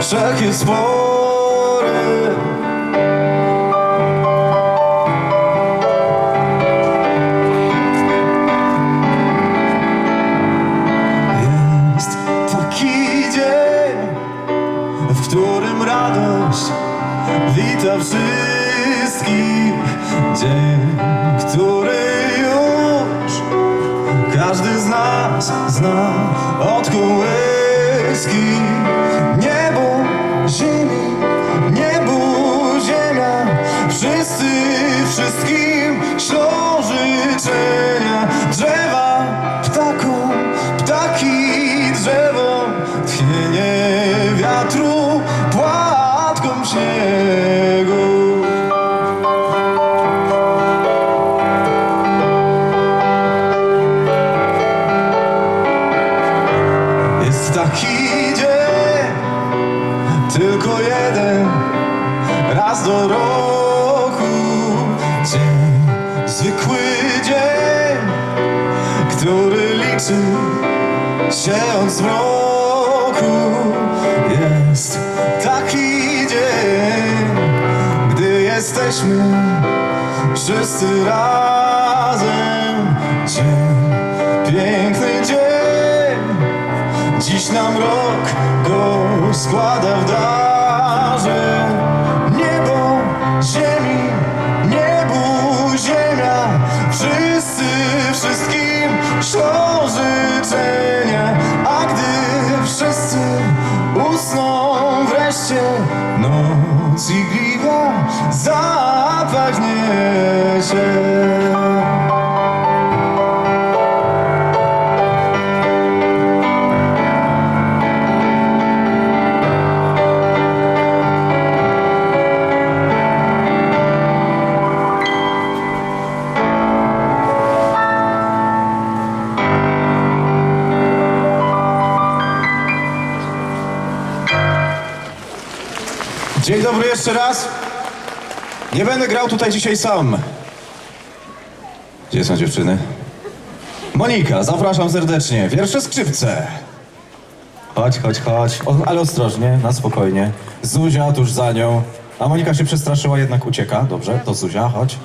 wszelkie spory Jest taki dzień, w którym radość wita wszystkich. Dzień, który już każdy z nas zna od kołyski. Wszyscy wszystkim ślą życzenia. Drzewa, ptakom, ptaki, drzewo, tchnienie wiatru, płatką śniegu. Jest taki dzień, tylko jeden, raz do roku. Dzień, zwykły dzień, który liczy się od zmroku. Jest taki dzień, gdy jesteśmy wszyscy razem. Dzień, piękny dzień. Dziś nam rok go składa w darze Wszyscy wszystkim ślą życzenia A gdy wszyscy usną wreszcie Noc igliwa zapadnie się Dzień dobry jeszcze raz. Nie będę grał tutaj dzisiaj sam. Gdzie są dziewczyny? Monika, zapraszam serdecznie. Wiersze skrzypce. Chodź, chodź, chodź. O, ale ostrożnie, na spokojnie. Zuzia tuż za nią. A Monika się przestraszyła, jednak ucieka. Dobrze, to Zuzia, chodź.